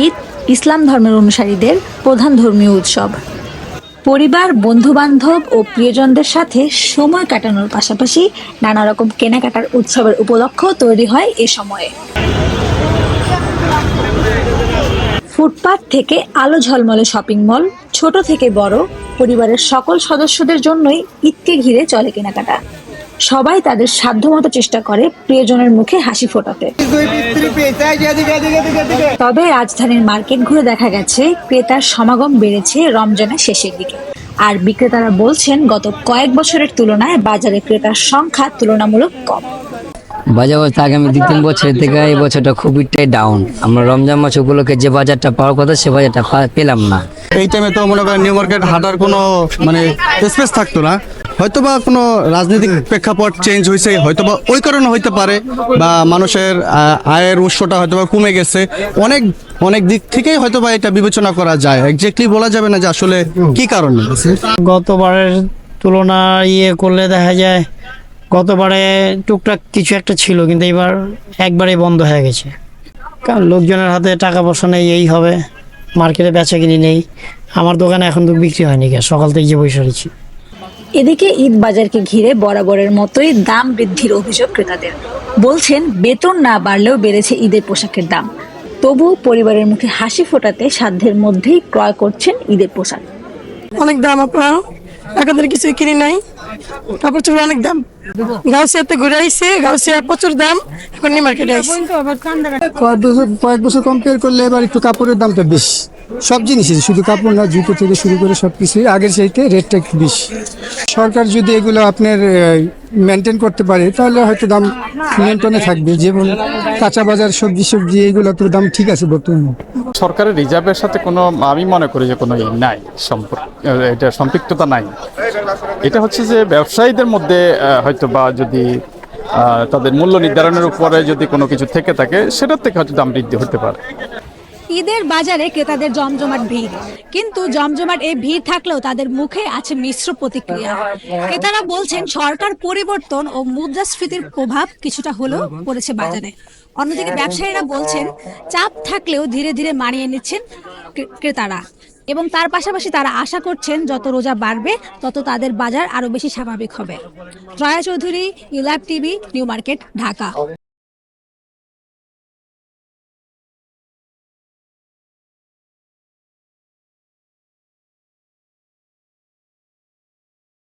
ঈদ ইসলাম ধর্মের অনুসারীদের প্রধান ধর্মীয় উৎসব। পরিবার, বন্ধুবান্ধব ও প্রিয়জনদের সাথে সময় কাটানোর পাশাপাশি নানা রকম কেনাকাটার উৎসবের উপলক্ষ তৈরি হয় এ সময়ে। ফুটপাত থেকে আলো ঝলমলে শপিং মল, ছোট থেকে বড়, পরিবারের সকল সদস্যদের জন্যই ঈদকে ঘিরে চলে কেনাকাটা। সবাই তাদের সাধ্যমতো চেষ্টা করে প্রিয়জনের মুখে হাসি ফোটাতে। তবে রাজধানীর মার্কেট ঘুরে দেখা গেছে ক্রেতার সমাগম বেড়েছে রমজানের শেষের দিকে। আর বিক্রেতারা বলছেন গত কয়েক বছরের তুলনায় বাজারে ক্রেতার সংখ্যা তুলনামূলক কম। বাজার অবস্থা আগামী দু তিন বছরের থেকে এই বছরটা খুবইটাই ডাউন আমরা রমজান মাস উপলক্ষে যে বাজারটা পাওয়ার কথা সে বাজারটা পেলাম না। এই টাইমে তো মনে করেন নিউ মার্কেট হাঁটার কোনো মানে স্পেস থাকতো না। হয়তোবা কোনো রাজনৈতিক প্রেক্ষাপট চেঞ্জ হয়েছে হয়তোবা ওই কারণে হইতে পারে বা মানুষের আয়ের উৎসটা হয়তোবা কমে গেছে। অনেক অনেক দিক থেকেই হয়তোবা এটা বিবেচনা করা যায়। একজাক্টলি বলা যাবে না যে আসলে কি কারণে। গতবারের তুলনা ইয়ে করলে দেখা যায় গতবারে টুকটাক কিছু একটা ছিল কিন্তু এবার একবারে বন্ধ হয়ে গেছে। কারণ লোকজনের হাতে টাকা পয়সা নেই এই হবে মার্কেটে বেচা কিনি নেই। আমার দোকানে এখন তো বিক্রি হয়নি গে সকাল থেকে যে বসে রয়েছি। এদিকে ঈদ বাজারকে ঘিরে বরাবরের মতোই দাম বৃদ্ধির অভিযোগ ক্রেতাদের। বলছেন, বেতন না বাড়লেও বেড়েছে ঈদের পোশাকের দাম। তবুও পরিবারের মুখে হাসি ফোটাতে সাধ্যের মধ্যেই ক্রয় করছেন ঈদের পোশাক। অনেক দাম আপনার। এখন কিছুই কিনি নাই। কাপড় অনেক দাম। গাউসিয়াতে ঘুরে আইসে গাউসিয়া প্রচুর দাম এখন মার্কেটে কয়েক বছর কয়েক বছর কম্পেয়ার করলে এবার একটু কাপড়ের দামটা বেশি। সব জিনিসই শুধু কাপড় না জুতো থেকে শুরু করে সব কিছুই আগের চাইতে রেটটা একটু বেশি। সরকার যদি এগুলো আপনার মেনটেন করতে পারে তাহলে হয়তো দাম নিয়ন্ত্রণে থাকবে। যেমন কাঁচা বাজার সবজি সবজি এগুলো তো দাম ঠিক আছে বর্তমানে। সরকারের রিজার্ভের সাথে কোনো আমি মনে করি যে কোনো নাই সম্পর্ক এটা সম্পৃক্ততা নাই। এটা হচ্ছে যে ব্যবসায়ীদের মধ্যে হয়তো বা যদি তাদের মূল্য নির্ধারণের উপরে যদি কোনো কিছু থেকে থাকে, সেটার থেকে হয়তো দাম বৃদ্ধি হতে পারে। ঈদের বাজারে ক্রেতাদের জমজমাট ভিড়। কিন্তু জমজমাট এই ভিড় থাকলেও তাদের মুখে আছে মিশ্র প্রতিক্রিয়া। ক্রেতারা বলছেন, সরকার পরিবর্তন ও মুদ্রাস্ফীতির প্রভাব কিছুটা হলেও পড়েছে বাজারে। অন্যদিকে ব্যবসায়ীরা বলছেন, চাপ থাকলেও ধীরে ধীরে মানিয়ে নিচ্ছেন ক্রেতারা। এবং তার পাশাপাশি তারা আশা করছেন যত রোজা বাড়বে, তত তাদের বাজার আরও বেশি স্বাভাবিক হবে। Joya Chowdhury ULAB TV, new market, Dhaka.